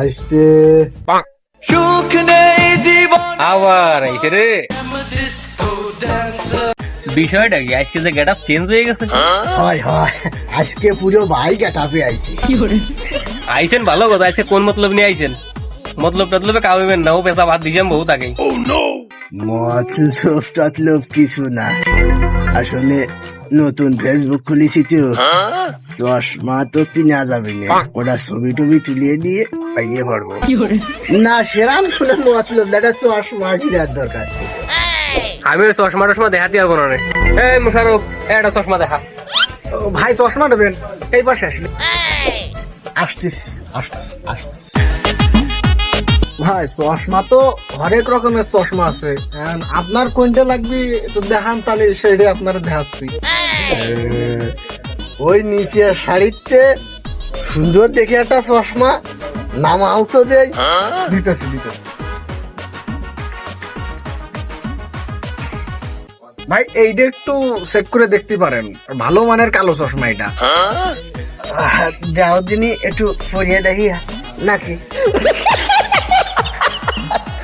আসতে সুখ নেই জীবন। আবার আইছে রে। বিষয়টা কি? আজকে যে গেট আপ চেঞ্জ হয়ে গেছে হয় হয় আজকে পুরো ভাই গেটাপে আইছি। আইছেন ভালো কথা আজকে কোন মতলব নিয়ে আইছেন? মতলব টতলবে কামিবেন না ও পেশা ভাত দিয়েছেন বহু তাকে মতলব টতলব কিছু না। আসলে নতুন ফেসবুক খুলেছি তো। চশমা তো কিনা যাবে না। ওটা ছবি টবি তুলিয়ে দিয়ে পাইয়ে পড়ব না সেরাম শুনে মতলব দাদা চশমা কিনার দরকার ছিল। আমি ওই চশমা টশমা দেখাতে পারব না এই মুশারফ একটা চশমা দেখা। ও, ভাই চশমা নেবেন এই পাশে আসলে। আসতেছি আসতেছি আসতেছি। ভাই চশমা তো হরেক রকমের চশমা আছে। আপনার কোনটা লাগবে একটু দেখান তাহলে সেটাই আপনার দেখাচ্ছি। ওই নিচে শাড়িতে সুন্দর দেখে একটা চশমা দেয় দিতেছি দিতেছি। ভাই এইটা একটু চেক করে দেখতে পারেন। ভালো মানের কালো চশমা এটা। যাও দিনই একটু পরিয়ে দেখি নাকি?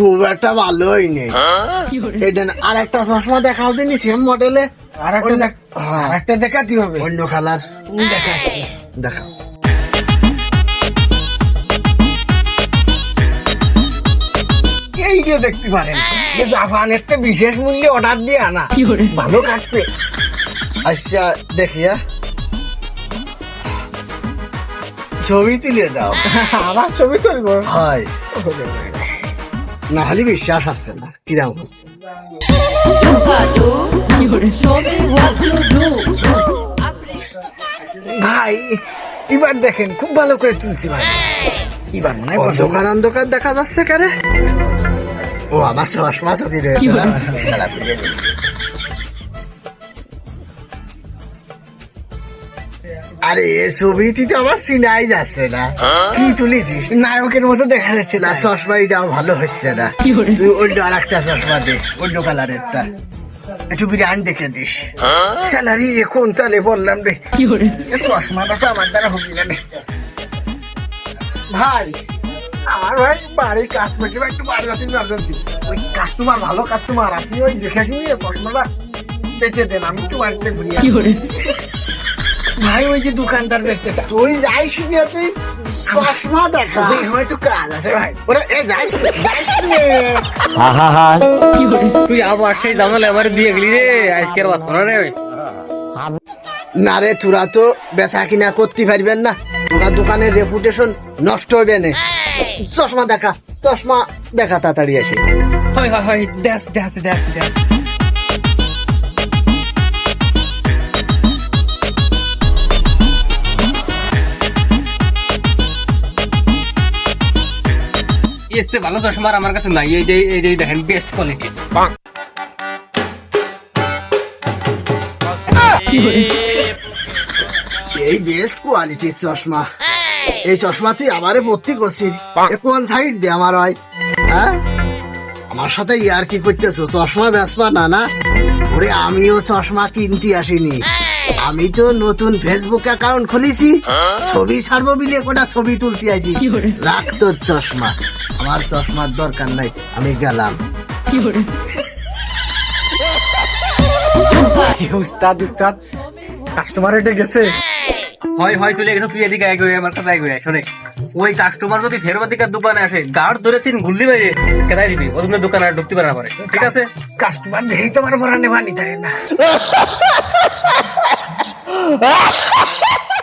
খুব একটা ভালো হয়নি এটা না, আর একটা চশমা দেখাও দিনি সেম মডেলে আর একটা দেখাতে হবে। অন্য কালার দেখাচ্ছি। দেখাও। এইটা দেখতে পারেন যে জাপানের তো বিশেষ মূল্যে অর্ডার দিয়ে আনা ভালো কাটবে আচ্ছা দেখিয়া ছবি তুলে দাও। আমার ছবি তুলব? হয়। না হলে বিশ্বাস আসছে না, কিরাম হচ্ছে. ভাই, এবার দেখেন, খুব ভালো করে তুলছি ভাই। এবার মনে হয় অন্ধকার অন্ধকার দেখা যাচ্ছে কারে? ও, আমার চশমা ছবি রয়েছে। আরে এ ছবিটি তো আমার চিনাই যাচ্ছে না। কি তুলেছিস? নায়কের মতো দেখা যাচ্ছে না। চশমা এটাও ভালো হচ্ছে না। তুই অন্য আর একটা চশমা দে অন্য কালারেরটা। একটু বিরিয়ানি দেখে দিস। স্যালারি এখন তাহলে বললাম রে। চশমাটা তো আমার দ্বারা হবে না ভাই আমার ভাই বাড়ির কাস্টমার একটু বাড়ি আছে ইমার্জেন্সি ওই কাস্টমার ভালো কাস্টমার আপনি ওই দেখে শুনি চশমাটা বেঁচে দেন আমি একটু বাড়িতে ঘুরি আসি। ভাই ওই যে দোকানদার বেচতেছে তুই যাইস না তুই চশমা দেখা। তুই আমার একটু কাজ আছে ভাই। ওরা এ যাইস যাইস নে। তুই আবার সেই জামালে আমার দিয়ে গেলি রে আজকের বাস করা রে। না রে তোরা তো বেচা কিনা করতে পারবেন না। তোরা দোকানের রেপুটেশন নষ্ট হবে না। চশমা দেখা চশমা দেখা তাড়াতাড়ি আসে। হয় হয় হয় দেখ দেখ দেখ দেখ। এসে ভালো চশমা আমার কাছে নাই এই যে এই দেখেন বেস্ট কোয়ালিটি এই বেস্ট কোয়ালিটির চশমা। এই চশমা তুই আমারে ভর্তি করছিস কোন সাইড দে আমার ভাই হ্যাঁ? আমার সাথে ইয়ার কি করতেছো? চশমা বেসবা না না? ওরে আমিও চশমা কিনতে আসিনি। আমি তো নতুন ফেসবুক অ্যাকাউন্ট খুলেছি। ছবি ছাড়বো বিলে কোটা ছবি তুলতে আছি রাখ তোর চশমা। আমার চশমার দরকার নাই আমি গেলাম। উস্তাদ উস্তাদ কাস্টমার এটা গেছে হয় হয় চলে গেছে তুই এদিকে আগে আমার কাছে আগে শোনে ওই কাস্টমার যদি ফেরবার দিকে দোকানে আসে গার্ড ধরে তিন গুল্লি মেরে কেদাই দিবি ও তুমি দোকানে আর ঢুকতে পারে না পারে। ঠিক আছে? কাস্টমার যেই তোমার ভরা নেওয়া নিতে না?